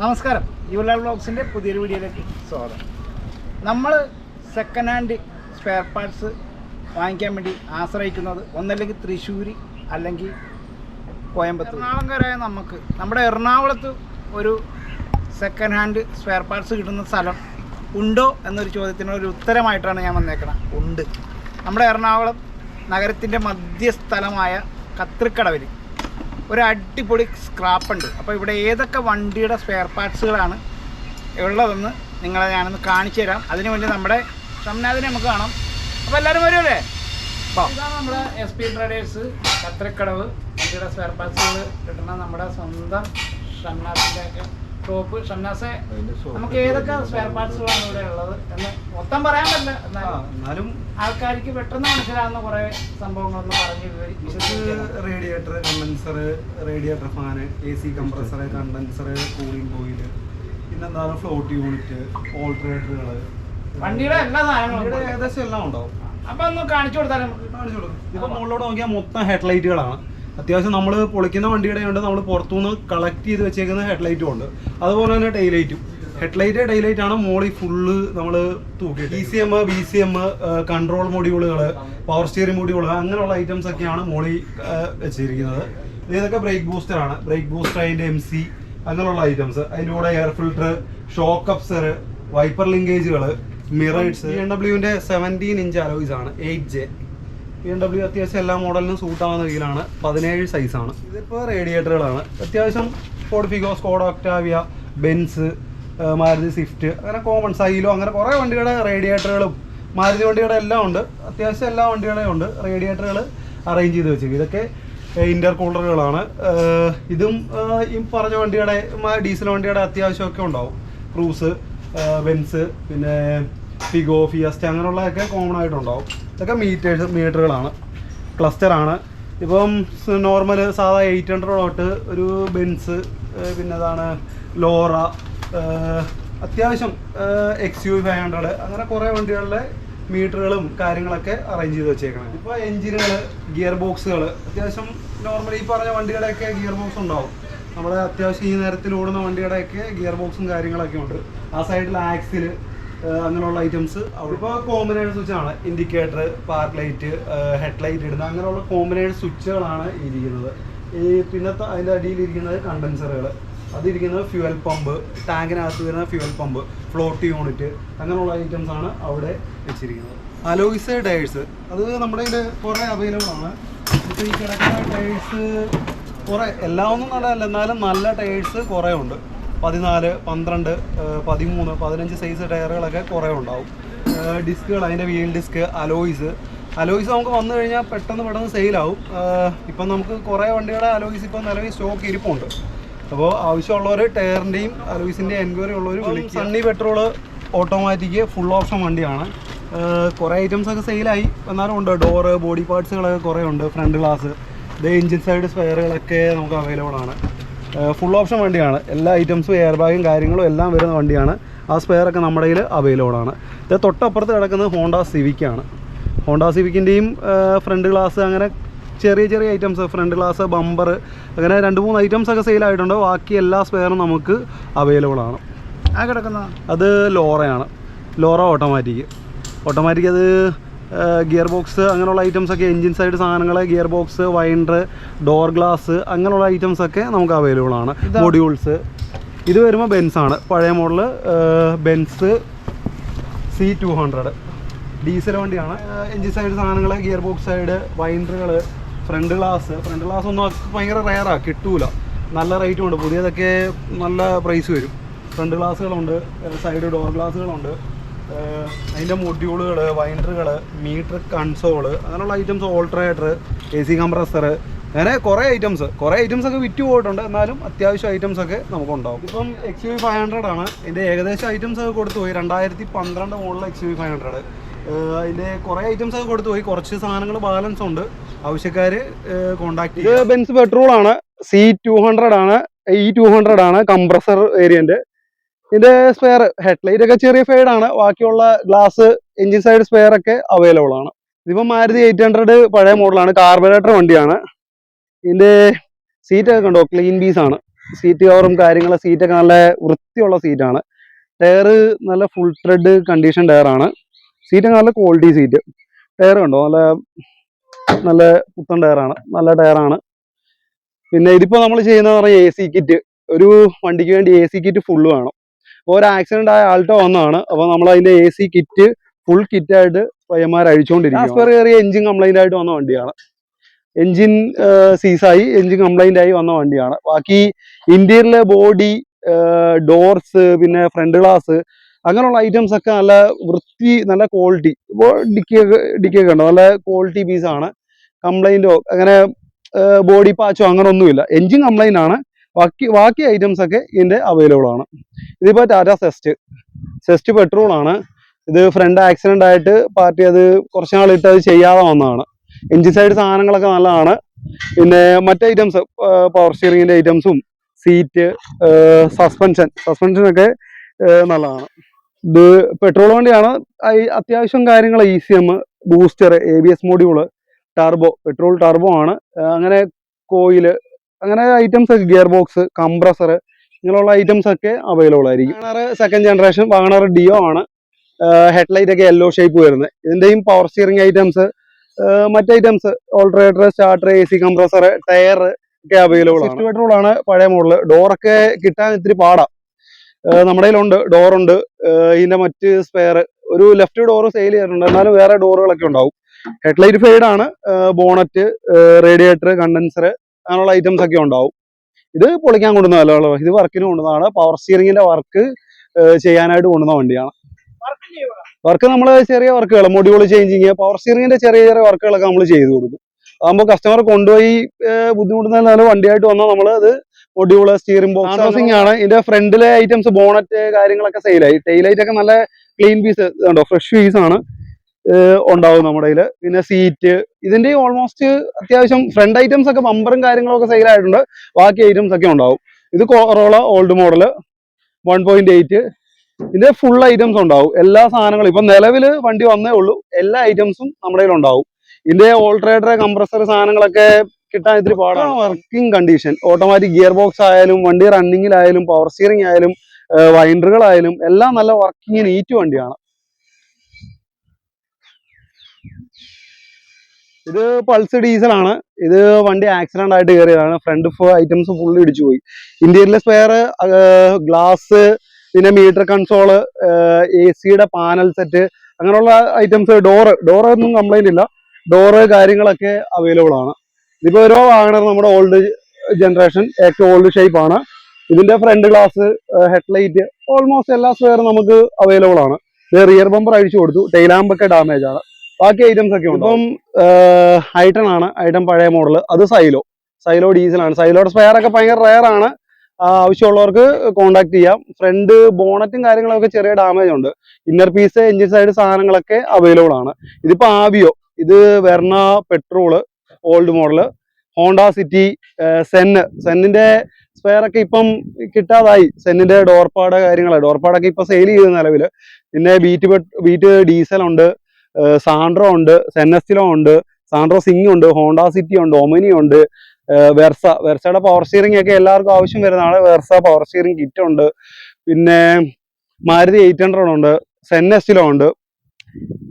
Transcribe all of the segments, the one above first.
നമസ്കാരം. യുവലാൽ ബ്ലോഗ്സിന്റെ പുതിയൊരു വീഡിയോയിലേക്ക് സ്വാഗതം. നമ്മൾ സെക്കൻഡ് ഹാൻഡ് സ്പെയർ പാർട്സ് വാങ്ങിക്കാൻ വേണ്ടി ആശ്രയിക്കുന്നത് ഒന്നല്ലെങ്കിൽ തൃശ്ശൂർ അല്ലെങ്കിൽ കോയമ്പത്തൂർ എറണാകുളംകാരായ നമുക്ക്. നമ്മുടെ എറണാകുളത്ത് ഒരു സെക്കൻഡ് ഹാൻഡ് സ്പെയർ പാർട്സ് കിട്ടുന്ന സ്ഥലം ഉണ്ടോ എന്നൊരു ചോദ്യത്തിന് ഒരു ഉത്തരമായിട്ടാണ് ഞാൻ വന്നേക്കണം. ഉണ്ട്. നമ്മുടെ എറണാകുളം നഗരത്തിന്റെ മധ്യസ്ഥലമായ കത്രിക്കടവിൽ ഒരു അടിപൊളി സ്ക്രാപ്പ് ഉണ്ട്. അപ്പോൾ ഇവിടെ ഏതൊക്കെ വണ്ടിയുടെ സ്പെയർ പാർട്സുകളാണ് ഉള്ളതെന്ന് നിങ്ങളെ ഞാനൊന്ന് കാണിച്ചു തരാം. അതിനു വേണ്ടി നമ്മുടെ സംനാഥിനെ നമുക്ക് കാണാം. അപ്പോൾ എല്ലാവരും വരുമല്ലേ അപ്പോൾ ഇതാണ് നമ്മുടെ എസ് പി ട്രേഡേഴ്സ് കത്രക്കടവ്. വണ്ടിയുടെ സ്പെയർ പാർട്സുകൾ കിട്ടുന്ന നമ്മുടെ സ്വന്തം സംനാഥിന്റെ ഒക്കെ ഷോപ്പ് ഷംനാസെ. നമുക്ക് ഏതൊക്കെ സ്പെയർ പാർട്സുകളാണ് ഇവിടെ ഉള്ളത്? എന്ന് മൊത്തം പറയാൻ പറ്റില്ല എന്നാലും. ആൾക്കാർക്ക് പെട്ടെന്ന് മനസ്സിലാവുന്ന കുറെ സംഭവങ്ങളൊന്ന് പറഞ്ഞു radiator condenser radiator fan A C compressor condenser cooling coil പിന്നെന്താണ് ഫ്ലോട്ട് യൂണിറ്റ് ഓൾട്ടറേറ്ററുകൾ വണ്ടിയുടെ എല്ലാ സാധനങ്ങളും. ഏകദേശം എല്ലാം ഉണ്ടാവും അപ്പൊ ഒന്ന് കാണിച്ചു കൊടുത്താലും കാണിച്ചു കൊടുക്കും. ഇപ്പൊ മുകളിലോട്ട് നോക്കിയാൽ മൊത്തം ഹെഡ്ലൈറ്റുകളാണ് അത്യാവശ്യം നമ്മൾ പൊളിക്കുന്ന വണ്ടിയുടെ ഉണ്ട് നമ്മൾ പുറത്തുനിന്ന് കളക്ട് ചെയ്ത് വെച്ചേക്കുന്ന ഹെഡ്ലൈറ്റും ഉണ്ട്. അതുപോലെ തന്നെ ടൈലൈറ്റും ഹെഡ്ലൈറ്റ് ടൈലൈറ്റ് ആണ് മോളി ഫുള്ള് നമ്മൾ തൂക്കി D C M B C M control മൊഡ്യൂളുകൾ പവർ സ്റ്റിയറിംഗ് മൊഡ്യൂളുകൾ അങ്ങനെയുള്ള ഐറ്റംസ് ഒക്കെയാണ് മോളി വെച്ചിരിക്കുന്നത്. ഇതൊക്കെ ബ്രേക്ക് ബൂസ്റ്റർ ആണ്. ബ്രേക്ക് ബൂസ്റ്റർ അതിന്റെ എം സി അങ്ങനെയുള്ള ഐറ്റംസ് അതിന്റെ കൂടെ air filter shock absorber wiper ലിങ്കേജുകൾ മിറൈറ്റ്സ് എൻ ഡബ്ല്യുവിന്റെ സെവന്റീൻ ഇഞ്ച് അലോയ്സ് ആണ് eight J B M W അത്യാവശ്യം എല്ലാ മോഡലിനും സൂട്ട് ആവുന്ന വീലാണ് പതിനേഴ് സൈസാണ് ഇതിപ്പോൾ റേഡിയേറ്ററുകളാണ് അത്യാവശ്യം Ford Figo Skoda Octavia Benz Maruti Swift അങ്ങനെ കോമൺ സൈലോ അങ്ങനെ കുറേ വണ്ടിയുടെ റേഡിയേറ്ററുകളും മാരുതി വണ്ടിയുടെ എല്ലാം ഉണ്ട്. അത്യാവശ്യം എല്ലാ വണ്ടികളെയും ഉണ്ട്. റേഡിയേറ്ററുകൾ അറേഞ്ച് ചെയ്ത് വെച്ചേക്കും ഇതൊക്കെ ഇന്റർ കൂളറുകളാണ് ഇതും ഈ പറഞ്ഞ വണ്ടിയുടെ ഡീസൽ വണ്ടിയുടെ അത്യാവശ്യമൊക്കെ ഉണ്ടാവും. ക്രൂസ് ബെൻസ് പിന്നെ ഫിഗോ ഫിയസ്റ്റ അങ്ങനെയുള്ളതൊക്കെ കോമൺ ആയിട്ടുണ്ടാവും. ഇതൊക്കെ മീറ്റേഴ്സ് മീറ്ററുകളാണ് ക്ലസ്റ്ററാണ് ഇപ്പം നോർമൽ സാധാ എയ്റ്റ് ഹൺഡ്രഡ് തൊട്ട് ഒരു ബെൻസ് പിന്നെ അതാണ് ലോറ അത്യാവശ്യം എക്സ് യു ഫൈവ് ഹൺഡ്രഡ് അങ്ങനെ കുറേ വണ്ടികളിലെ മീറ്ററുകളും കാര്യങ്ങളൊക്കെ അറേഞ്ച് ചെയ്ത് വെച്ചേക്കണം ഇപ്പോൾ എഞ്ചിനുകൾ ഗിയർ ബോക്സുകൾ അത്യാവശ്യം നോർമലി ഈ പറഞ്ഞ വണ്ടിയുടെയൊക്കെ ഗിയർ ബോക്സ് ഉണ്ടാവും. നമ്മുടെ അത്യാവശ്യം ഈ നേരത്തിൽ ഓടുന്ന വണ്ടിയുടെയൊക്കെ ഗിയർ ബോക്സും കാര്യങ്ങളൊക്കെ ഉണ്ട്. ആ സൈഡിൽ ആക്സിൽ അങ്ങനെയുള്ള ഐറ്റംസ് ഇപ്പോൾ combination സ്വിച്ചാണ് indicator park light head light ഇടുന്ന അങ്ങനെയുള്ള കോമ്പിനേഷൻ സ്വിച്ചുകളാണ് ഇരിക്കുന്നത്. ഈ പിന്നെ അതിന്റെ അടിയിൽ ഇരിക്കുന്നത് കണ്ടൻസറുകൾ അതിരിക്കുന്നത് ഫ്യൂവൽ പമ്പ് ടാങ്കിനകത്ത് വരുന്ന ഫ്യൂവൽ പമ്പ് ഫ്ലോട്ട് യൂണിറ്റ് അങ്ങനെയുള്ള ഐറ്റംസ് ആണ് അവിടെ വെച്ചിരിക്കുന്നത്. അലോയിസ് ടയേഴ്സ് അത് നമ്മുടെ ഇതിൽ കുറേ അവൈലബിൾ ആണ്. ഇപ്പോൾ ഈ കിടക്കുന്ന ടയേഴ്സ് കുറേ എല്ലാം ഒന്നും നല്ലതല്ല. എന്നാലും നല്ല ടയേഴ്സ് കുറേ ഉണ്ട്. പതിനാല് പന്ത്രണ്ട് പതിമൂന്ന് പതിനഞ്ച് സൈസ് ടയറുകളൊക്കെ കുറേ ഉണ്ടാവും. ഡിസ്കുകൾ അതിന്റെ വീൽ ഡിസ്ക് അലോയിസ് അലോയിസ് നമുക്ക് വന്നു കഴിഞ്ഞാൽ പെട്ടെന്ന് പെട്ടെന്ന് സെയിലാവും ഇപ്പം നമുക്ക് കുറേ വണ്ടിയുടെ അലോയിസ് ഇപ്പം നിലവിൽ സ്റ്റോക്ക് ഇരിപ്പുണ്ട്. അപ്പോൾ ആവശ്യമുള്ളവർ ടയറിന്റെയും അലോയ്സിന്റെയും എൻക്വയറി ഉള്ളവർ വിളിക്കും Sunny petrol automatic full option വണ്ടിയാണ്. കുറേ ഐറ്റംസ് ഒക്കെ സെയിലായി എന്നാലും ഉണ്ട്. ഡോറ് ബോഡി പാർട്സുകളൊക്കെ കുറേ ഉണ്ട്. ഫ്രണ്ട് ഗ്ലാസ് ഇത് എഞ്ചിൻ സൈഡ് സ്പെയറുകളൊക്കെ നമുക്ക് അവൈലബിൾ ആണ്. ഫുൾ ഓപ്ഷൻ വണ്ടിയാണ്. എല്ലാ ഐറ്റംസും എയർ ബാഗും കാര്യങ്ങളും എല്ലാം വരുന്ന വണ്ടിയാണ്. ആ സ്പെയറൊക്കെ നമ്മുടെ കയ്യിൽ അവൈലബിൾ ആണ്. ഇത് തൊട്ടപ്പുറത്ത് കിടക്കുന്നത് ഹോണ്ട സിവിക്കാണ് ഹോണ്ട സിവിക്കിന്റെയും ഫ്രണ്ട് ഗ്ലാസ് അങ്ങനെ ചെറിയ ചെറിയ ഐറ്റംസ് ഫ്രണ്ട് ഗ്ലാസ് ബമ്പർ അങ്ങനെ രണ്ട് മൂന്ന് ഐറ്റംസ് ഒക്കെ സെയിൽ ആയിട്ടുണ്ട്. ബാക്കി എല്ലാ സ്പെയറും നമുക്ക് അവൈലബിൾ ആണ്. ആ കിടക്കുന്ന അത് ലോറയാണ്. ലോറ ഓട്ടോമാറ്റിക് ഓട്ടോമാറ്റിക് അത് ഗിയർ ബോക്സ് അങ്ങനെയുള്ള ഐറ്റംസ് ഒക്കെ എൻജിൻ സൈഡ് സാധനങ്ങൾ gear box winder door glass അങ്ങനെയുള്ള ഐറ്റംസ് ഒക്കെ നമുക്ക് അവൈലബിൾ ആണ്. മൊഡ്യൂൾസ് ഇത് വരുമ്പോൾ ബെൻസ് ആണ്. പഴയ model Benz C two hundred diesel വണ്ടിയാണ്. എൻജിൻ സൈഡ് സാധനങ്ങൾ ഗിയർ ബോക്സ് സൈഡ് വൈൻഡറുകൾ ഫ്രണ്ട് ഗ്ലാസ് ഫ്രണ്ട് ഗ്ലാസ് ഒന്നും ഭയങ്കര റയറാണ് കിട്ടൂല. നല്ല റേറ്റും ഉണ്ട്. പുതിയതൊക്കെ നല്ല പ്രൈസ് വരും. ഫ്രണ്ട് ഗ്ലാസ്സുകളുണ്ട് സൈഡ് ഡോർ ഗ്ലാസ്സുകളുണ്ട് അതിന്റെ മൊഡ്യൂളുകൾ വൈൻഡറുകൾ മീറ്റർ കൺസോൾ അങ്ങനെയുള്ള items alternator A C compressor അങ്ങനെ കുറേ ഐറ്റംസ് കുറേ ഐറ്റംസ് ഒക്കെ വിറ്റ് പോയിട്ടുണ്ട്. എന്നാലും അത്യാവശ്യം ഐറ്റംസ് ഒക്കെ നമുക്കുണ്ടാവും. ഇപ്പം എക്സ് യു ഫൈവ് ഹൺഡ്രഡ് ആണ്. ഇതിന്റെ ഏകദേശം ഐറ്റംസ് ഒക്കെ കൊടുത്തു പോയി. രണ്ടായിരത്തി പന്ത്രണ്ട് മുകളിൽ എക്സ് യു ഫൈവ് ഹൺഡ്രഡ് അതിന്റെ കുറേ ഐറ്റംസ് ഒക്കെ കൊടുത്തു പോയി. കുറച്ച് സാധനങ്ങൾ ബാലൻസ് ഉണ്ട്. ആവശ്യക്കാർ കോൺടാക്ട് ബെൻസ് പെട്രോൾ ആണ്. സി ടു ഹൺഡ്രഡ് ആണ്. ഇ ടു ഹൺഡ്രഡ് ആണ്. കംപ്രസർ വേരിയന്റ് ഇതിന്റെ സ്പെയർ ഹെഡ്ലൈറ്റ് ഒക്കെ ചെറിയ ഫെയ്ഡ് ആണ്. ബാക്കിയുള്ള ഗ്ലാസ് എഞ്ചിൻ സൈഡ് സ്പെയർ ഒക്കെ അവൈലബിൾ ആണ്. ഇതിപ്പോ മാരുതി എയ്റ്റ് ഹൺഡ്രഡ് പഴയ മോഡലാണ് കാർബറേറ്റർ വണ്ടിയാണ്. ഇതിന്റെ സീറ്റ് ഒക്കെ കണ്ടോ? ക്ലീൻ പീസ് ആണ്. സീറ്റ് കവറും കാര്യങ്ങളും സീറ്റൊക്കെ നല്ല വൃത്തിയുള്ള സീറ്റാണ് ടയർ നല്ല ഫുൾ ത്രെഡ് കണ്ടീഷൻ ടയറാണ് സീറ്റൊക്കെ നല്ല ക്വാളിറ്റി സീറ്റ് ടയർ കണ്ടോ? നല്ല നല്ല പുത്തൻ ടയറാണ് നല്ല ടയറാണ് പിന്നെ ഇതിപ്പോ നമ്മൾ ചെയ്യുന്നത് പറഞ്ഞാൽ എ സി കിറ്റ് ഒരു വണ്ടിക്ക് വേണ്ടി എ സി കിറ്റ് ഫുള്ള് വേണം. ഒരു ആക്സിഡന്റ് ആയ ആൾട്ടോ വന്നതാണ്. അപ്പോൾ നമ്മൾ അതിന്റെ A C kit full kit ആയിട്ട് പയ്യന്മാർ അഴിച്ചുകൊണ്ടിരിക്കും ആസ്പെർ കയറിയ എഞ്ചിൻ കംപ്ലൈന്റ് ആയിട്ട് വന്ന വണ്ടിയാണ്. എഞ്ചിൻ സീസായി എഞ്ചിൻ കംപ്ലൈന്റ് ആയി വന്ന വണ്ടിയാണ്. ബാക്കി ഇന്റീരിയറിലെ ബോഡി ഡോർസ് പിന്നെ ഫ്രണ്ട് ഗ്ലാസ് അങ്ങനെയുള്ള ഐറ്റംസ് ഒക്കെ നല്ല വൃത്തി നല്ല ക്വാളിറ്റി ഇപ്പോൾ ഡിക്കിയൊക്കെ ഡിക്കിയൊക്കെ ഉണ്ട്? നല്ല ക്വാളിറ്റി പീസാണ് കംപ്ലൈന്റോ അങ്ങനെ ബോഡി പാച്ചോ അങ്ങനെ ഒന്നുമില്ല എഞ്ചിൻ കംപ്ലൈന്റ് ആണ്. ബാക്കി ബാക്കി ഐറ്റംസ് ഒക്കെ ഇതിന്റെ അവൈലബിൾ ആണ്. ഇതിപ്പോ ടാറ്റ സെസ്റ്റ് സെസ്റ്റ് പെട്രോൾ ആണ്. ഇത് ഫ്രണ്ട് ആക്സിഡന്റ് ആയിട്ട് പാർട്ടി അത് കുറച്ച് നാളിട്ട് അത് ചെയ്യാതെ വന്നതാണ്. എഞ്ചിൻ സൈഡ് സാധനങ്ങളൊക്കെ നല്ലതാണ്. പിന്നെ മറ്റ് ഐറ്റംസ് പവർ സ്റ്റിയറിങ്ങിന്റെ ഐറ്റംസും സീറ്റ് സസ്പെൻഷൻ ഒക്കെ നല്ലതാണ്. ഇത് പെട്രോൾ വണ്ടിയാണ്. അത്യാവശ്യം കാര്യങ്ങൾ E C M booster A B S module turbo petrol turbo ആണ്. അങ്ങനെ കോയിൽ അങ്ങനെ ഐറ്റംസ് ഒക്കെ ഗിയർ ബോക്സ് കംപ്രസർ ഇങ്ങനെയുള്ള ഐറ്റംസ് ഒക്കെ അവൈലബിൾ ആയിരിക്കും. Wagon R second generation Wagon R Duo ആണ്. ഹെഡ്ലൈറ്റ് ഒക്കെ യെല്ലോ ഷേപ്പ് വരുന്നത്. ഇതിന്റെയും പവർ സ്റ്റിയറിംഗ് ഐറ്റംസ് മറ്റ് items alternator starter A C compressor tyre ഒക്കെ അവൈലബിൾ ആണ്. പെട്രോൾ ആണ് പഴയ മോഡൽ ഡോറൊക്കെ കിട്ടാൻ ഇത്തിരി പാടാ. നമ്മുടെ കയ്യിലുണ്ട്. ഡോറുണ്ട് ഇതിന്റെ മറ്റ് സ്പെയർ ഒരു ലെഫ്റ്റ് ഡോർ സെയിൽ ചെയ്തിട്ടുണ്ട്. എന്നാലും വേറെ ഡോറുകളൊക്കെ ഉണ്ടാവും. ഹെഡ്ലൈറ്റ് ഫെയ്ഡ് ആണ്. ബോണറ്റ് റേഡിയേറ്റർ കണ്ടൻസർ അങ്ങനെയുള്ള ഐറ്റംസ് ഒക്കെ ഉണ്ടാവും. ഇത് പൊളിക്കാൻ കൊണ്ടുവന്നതല്ലോ ഇത് വർക്കിന് കൊണ്ടുവന്നതാണ്. പവർ സ്റ്റിയറിങ്ങിന്റെ വർക്ക് ചെയ്യാനായിട്ട് കൊണ്ടുവന്ന വണ്ടിയാണ്. വർക്ക് നമ്മൾ ചെറിയ വർക്കുകൾ മൊഡ്യൂൾ ചേഞ്ചിങ് പവർ സ്റ്റിയറിങ്ങിന്റെ ചെറിയ ചെറിയ വർക്കുകളൊക്കെ നമ്മൾ ചെയ്തു കൊടുക്കും. അതാകുമ്പോൾ കസ്റ്റമർ കൊണ്ടുപോയി ബുദ്ധിമുട്ടുന്ന വണ്ടിയായിട്ട് വന്നാൽ നമ്മൾ അത് മൊഡ്യൂൾ സ്റ്റിയറിംഗ് ബോക്സ് ഹൗസിംഗ് ആണ്. ഇതിന്റെ ഫ്രണ്ടിലെ ഐറ്റംസ് ബോണറ്റ് കാര്യങ്ങളൊക്കെ സെയിലായി ടൈലൈറ്റ് ഒക്കെ നല്ല ക്ലീൻ പീസ് ഉണ്ടോ ഫ്രഷ് പീസ് ആണ്. ഉണ്ടാവും നമ്മുടെ കയ്യിൽ. പിന്നെ സീറ്റ് ഇതിന്റെ ഓൾമോസ്റ്റ് അത്യാവശ്യം ഫ്രണ്ട് ഐറ്റംസ് ഒക്കെ ബമ്പറും കാര്യങ്ങളൊക്കെ സെയിൽ ആയിട്ടുണ്ട്. ബാക്കി ഐറ്റംസ് ഒക്കെ ഉണ്ടാവും. ഇത് Corolla old model one point eight ഇതിന്റെ ഫുൾ ഐറ്റംസ് ഉണ്ടാവും. എല്ലാ സാധനങ്ങളും ഇപ്പൊ നിലവിൽ വണ്ടി വന്നേ ഉള്ളൂ. എല്ലാ ഐറ്റംസും നമ്മുടെ കയ്യിൽ ഉണ്ടാവും. ഇതിന്റെ ഓൾട്രേറ്റർ കംപ്രസർ സാധനങ്ങളൊക്കെ കിട്ടാൻ ഇത്തിരി പാടാണ്. Working condition automatic gear box ആയാലും വണ്ടി റണ്ണിങ്ങിലായാലും പവർ സ്റ്റിയറിംഗ് ആയാലും വൈൻഡറുകളായാലും എല്ലാം നല്ല വർക്കിംഗ് നീറ്റ് വണ്ടിയാണ്. ഇത് പൾസ് ഡീസൽ ആണ്. ഇത് വണ്ടി ആക്സിഡന്റ് ആയിട്ട് കയറിയതാണ് ഫ്രണ്ട് ഐറ്റംസ് ഫുള്ള് ഇടിച്ചു പോയി. ഇന്ത്യയിലെ സ്പെയർ ഗ്ലാസ് പിന്നെ മീറ്റർ കൺസോൾ എ സിയുടെ പാനൽ സെറ്റ് അങ്ങനെയുള്ള ഐറ്റംസ് ഡോറ് ഡോറ് ഒന്നും കംപ്ലൈന്റ് ഇല്ല. ഡോറ് കാര്യങ്ങളൊക്കെ അവൈലബിൾ ആണ്. ഇതിപ്പോ ഓരോ വാഗണർ നമ്മുടെ ഓൾഡ് ജനറേഷൻ ഏറ്റവും ഓൾഡ് ഷേപ്പ് ആണ്. ഇതിന്റെ ഫ്രണ്ട് ഗ്ലാസ് ഹെഡ്ലൈറ്റ് ഓൾമോസ്റ്റ് എല്ലാ സ്പെയറും നമുക്ക് അവൈലബിൾ ആണ്. റിയർ ബമ്പർ അഴിച്ചു കൊടുത്തു. ടൈലാമ്പൊക്കെ ഡാമേജ് ആണ്. ബാക്കി ഐറ്റംസ് ഒക്കെ ഉണ്ട്? ഇപ്പം ഐട്ടൺ ആണ്. ഐറ്റം പഴയ മോഡൽ അത് സൈലോ സൈലോ ഡീസൽ ആണ്. സൈലോയുടെ സ്പെയർ ഒക്കെ ഭയങ്കര റയർ ആണ്. ആവശ്യമുള്ളവർക്ക് കോണ്ടാക്ട് ചെയ്യാം. ഫ്രണ്ട് ബോണറ്റും കാര്യങ്ങളൊക്കെ ചെറിയ ഡാമേജ് ഉണ്ട്. ഇന്നർ പീസ് എഞ്ചിൻ സൈഡ് സാധനങ്ങളൊക്കെ അവൈലബിൾ ആണ്. ഇതിപ്പോ ആവിയോ ഇത് Verna petrol old model Honda City Zen സെന്നിന്റെ spare ഒക്കെ ഇപ്പം കിട്ടാതായി. സെന്നിന്റെ ഡോർപാട് കാര്യങ്ങൾ ഡോർപാടൊക്കെ ഇപ്പൊ സെയിൽ ചെയ്ത് നിലവിൽ. പിന്നെ ബീറ്റ് ബീറ്റ് ഡീസൽ ഉണ്ട്. സാൻഡ്രോ ഉണ്ട് സെന്നസ്റ്റിലോ ഉണ്ട് സാൻഡ്രോ സിംഗ് ഉണ്ട് ഹോണ്ട സിറ്റി ഉണ്ട് ഒമനി ഉണ്ട് വെർസ വെർസയുടെ പവർ സ്റ്റിയറിംഗ് ഒക്കെ എല്ലാവർക്കും ആവശ്യം വരുന്നതാണ്. വെർസ പവർ സ്റ്റിയറിംഗ് കിറ്റ് ഉണ്ട്. പിന്നെ മാരുതി എയ്റ്റ് ഹൺഡ്രഡ് ഉണ്ട് സെന്നസ്റ്റിലോ ഉണ്ട്.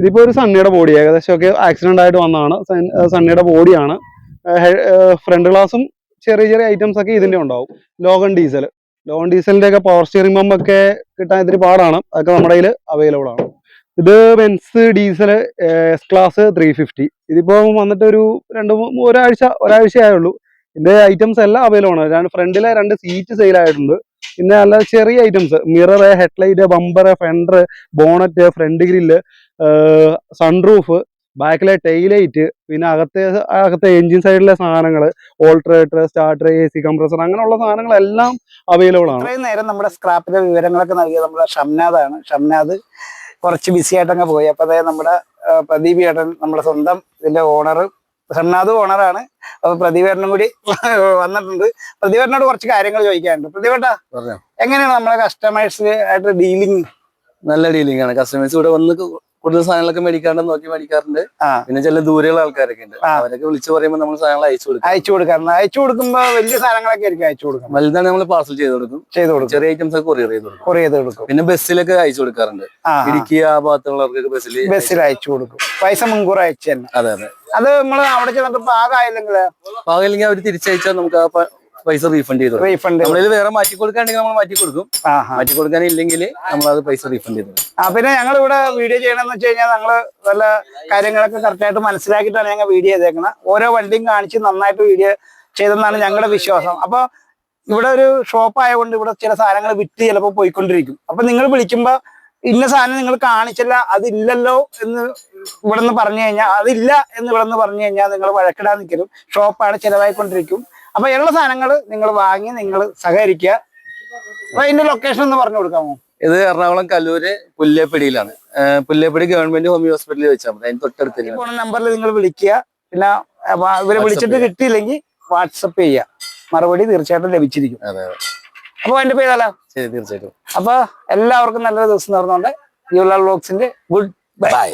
ഇതിപ്പോ ഒരു സണ്ണിയുടെ ബോഡി ഏകദേശം ഒക്കെ ആക്സിഡന്റ് ആയിട്ട് വന്നതാണ്. സണ്ണിയുടെ ബോഡിയാണ് ഫ്രണ്ട് ഗ്ലാസും ചെറിയ ചെറിയ ഐറ്റംസ് ഒക്കെ ഇതിന്റെ ഉണ്ടാവും. Logan diesel. ലോഗൺ ഡീസലിന്റെ ഒക്കെ പവർ സ്റ്റിയറിംഗ് പമ്പ് ഒക്കെ കിട്ടാൻ ഇത്തിരി പാടാണ്. അതൊക്കെ നമ്മുടെ കയ്യിൽ അവൈലബിൾ ആണ്. ഇത് Benz diesel S class three fifty ഇതിപ്പോ വന്നിട്ട് ഒരു രണ്ട് ഒരാഴ്ച ഒരാഴ്ച ആയുള്ളൂ. ഇതിന്റെ ഐറ്റംസ് എല്ലാം അവൈലബിൾ ആണ്. രണ്ട് ഫ്രണ്ടിലെ രണ്ട് സീറ്റ് സെയിൽ ആയിട്ടുണ്ട്. പിന്നെ നല്ല ചെറിയ items mirror headlight bumper fender bonnet front grille sunroof ബാക്കിലെ ടൈലൈറ്റ് പിന്നെ അകത്തെ അകത്തെ എഞ്ചിൻ സൈഡിലെ സാധനങ്ങൾ alternator starter A C compressor അങ്ങനെയുള്ള സാധനങ്ങളെല്ലാം അവൈലബിൾ ആണ്. നേരം നമ്മുടെ സ്ക്രാപ്പിന്റെ വിവരങ്ങളൊക്കെ നൽകിയത് നമ്മുടെ ഷംനാദാണ്. ഷംനാദ് കുറച്ച് ബിസി ആയിട്ടങ്ങ് പോയി. അപ്പൊ അതായത് നമ്മുടെ പ്രദീപ് ഏട്ടൻ നമ്മുടെ സ്വന്തം ഇതിന്റെ ഓണർ സണ്ണാദ് ഓണറാണ് അപ്പൊ പ്രദീപേട്ടനും കൂടി വന്നിട്ടുണ്ട്. പ്രദീപേട്ടനോട് കുറച്ച് കാര്യങ്ങൾ ചോദിക്കാനുണ്ട്. പ്രദീപേട്ടാ. എങ്ങനെയാണ് നമ്മളെ കസ്റ്റമേഴ്സ് ആയിട്ട് ഡീലിംഗ് നല്ല ഡീലിംഗ് ആണ്. കസ്റ്റമേഴ്സ് ഇവിടെ വന്ന് കൂടുതൽ സാധനങ്ങളൊക്കെ മേടിക്കാണ്ട് നോക്കി മേടിക്കാറുണ്ട്. പിന്നെ ചില ദൂരെയുള്ള ആൾക്കാരൊക്കെ ഉണ്ട്. അവരൊക്കെ വിളിച്ചു പറയുമ്പോൾ നമ്മൾ സാധനങ്ങൾ അയച്ചു കൊടുക്കും. അയച്ചു കൊടുക്കാറുണ്ട്. അയച്ചു കൊടുക്കുമ്പോ വലിയ സാധനങ്ങളൊക്കെ ആയിരിക്കും അയച്ചു കൊടുക്കും വലുതാണ് നമ്മൾ പാർസൽ ചെയ്ത് കൊടുക്കും. ചെയ്ത് കൊടുക്കും. ചെറിയ ഐറ്റംസ് ഒക്കെ കൊറിയർ ചെയ്ത് കൊടുക്കും. കൊറിയർ ചെയ്ത് കൊടുക്കും. പിന്നെ ബസ്സിലൊക്കെ അയച്ചു കൊടുക്കാറുണ്ട്. ഇടുക്കി ആ ഭാഗത്തുള്ളവർക്കൊക്കെ ബസ്സിൽ ബസ്സിൽ അയച്ചു കൊടുക്കും. പൈസ മുൻകൂർ അയച്ചു തന്നെ. അതെ അതെ. അത് നമ്മൾ അവിടെ ചെന്നിട്ട് പാകമായില്ലെങ്കിൽ പാകില്ലെങ്കിൽ അവർ തിരിച്ചയച്ചാൽ നമുക്ക് ആ പൈസ റീഫണ്ട് ചെയ്തു റീഫണ്ട് നമ്മളിൽ വേറെ മാറ്റി കൊടുക്കാണെങ്കിൽ നമ്മൾ മാറ്റി കൊടുക്കും. മാറ്റി കൊടുക്കാൻ ഇല്ലെങ്കിൽ നമ്മൾ അത് പൈസ റീഫണ്ട് ചെയ്തു പിന്നെ ഞങ്ങൾ ഇവിടെ വീഡിയോ ചെയ്യണമെന്ന് വെച്ച് കഴിഞ്ഞാൽ ഞങ്ങൾ നല്ല കാര്യങ്ങളൊക്കെ കറക്റ്റായിട്ട് മനസ്സിലാക്കിയിട്ടാണ് ഞങ്ങൾ വീഡിയോ ചെയ്തേക്കുന്നത് ഓരോ വണ്ടിയും കാണിച്ച് നന്നായിട്ട് വീഡിയോ ചെയ്തെന്നാണ് ഞങ്ങളുടെ വിശ്വാസം. അപ്പോൾ ഇവിടെ ഒരു ഷോപ്പ് ആയതുകൊണ്ട് ഇവിടെ ചില സാധനങ്ങൾ വിറ്റ് ചിലപ്പോൾ പോയിക്കൊണ്ടിരിക്കും. അപ്പൊ നിങ്ങൾ വിളിക്കുമ്പോൾ ഇന്ന സാധനം നിങ്ങൾ കാണിച്ചില്ല അതില്ലല്ലോ എന്ന് ഇവിടെ നിന്ന് പറഞ്ഞു കഴിഞ്ഞാൽ അതില്ല എന്ന് ഇവിടെ നിന്ന് പറഞ്ഞു കഴിഞ്ഞാൽ നിങ്ങൾ വഴക്കിടാൻ നിൽക്കലും ഷോപ്പാണ് ചിലവായിക്കൊണ്ടിരിക്കും. അപ്പൊ ഉള്ള സാധനങ്ങൾ നിങ്ങൾ വാങ്ങി നിങ്ങൾ സഹകരിക്കുക അപ്പൊ അതിന്റെ ലൊക്കേഷൻ ഒന്ന് പറഞ്ഞു കൊടുക്കാമോ? ഇത് എറണാകുളം കല്ലൂര് പുല്ലേപ്പടിയിലാണ്. പുല്ലേപ്പടി ഗവൺമെന്റ് ഹോമിയോ ഹോസ്പിറ്റലിൽ വെച്ചാൽ മതി. അതിന് തൊട്ടടുത്ത് ഈ. ഫോൺ നമ്പറിൽ നിങ്ങൾ വിളിക്കുക പിന്നെ ഇവരെ വിളിച്ചിട്ട്. കിട്ടിയില്ലെങ്കിൽ വാട്സപ്പ് ചെയ്യുക മറുപടി തീർച്ചയായിട്ടും ലഭിച്ചിരിക്കും. അപ്പൊ എന്റെ പേരല്ലോ ശരി തീർച്ചയായിട്ടും. അപ്പൊ എല്ലാവർക്കും നല്ലൊരു ദിവസം നേർന്നുകൊണ്ട് യുവലാൽ വ്ലോഗ്സിന്റെ ഗുഡ് ബൈ